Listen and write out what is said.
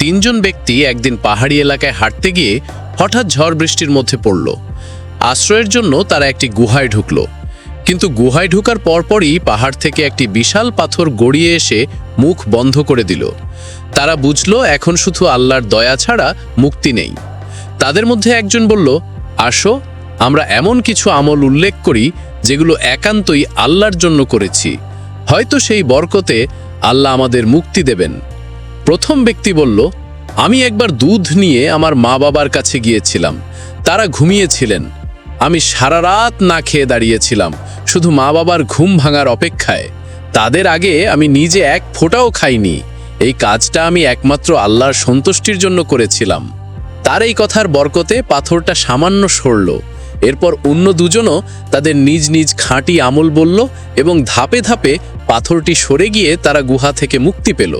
তিনজন ব্যক্তি একদিন পাহাড়ি এলাকায় হাঁটতে গিয়ে হঠাৎ ঝড় বৃষ্টির মধ্যে পড়ল। আশ্রয়ের জন্য তারা একটি গুহায় ঢুকল। কিন্তু গুহায় ঢুকার পরপরই পাহাড় থেকে একটি বিশাল পাথর গড়িয়ে এসে মুখ বন্ধ করে দিল। তারা বুঝল, এখন শুধু আল্লাহর দয়া ছাড়া মুক্তি নেই। তাদের মধ্যে একজন বলল, আসো, আমরা এমন কিছু আমল উল্লেখ করি যেগুলো একান্তই আল্লাহর জন্য করেছি। হয়তো সেই বরকতে আল্লাহ আমাদের মুক্তি দেবেন। প্রথম ব্যক্তি বলল, আমি একবার দুধ নিয়ে আমার মা বাবার কাছে গিয়েছিলাম। তারা ঘুমিয়েছিলেন। আমি সারা রাত না খেয়ে দাঁড়িয়েছিলাম, শুধু মা বাবার ঘুম ভাঙার অপেক্ষায়। তাদের আগে আমি নিজে এক ফোঁটাও খাইনি। এই কাজটা আমি একমাত্র আল্লাহর সন্তুষ্টির জন্য করেছিলাম। তার এই কথার বরকতে পাথরটা সামান্য সরল। এরপর অন্য দুজনও তাদের নিজ নিজ খাঁটি আমল বলল এবং ধাপে ধাপে পাথরটি সরে গিয়ে তারা গুহা থেকে মুক্তি পেল।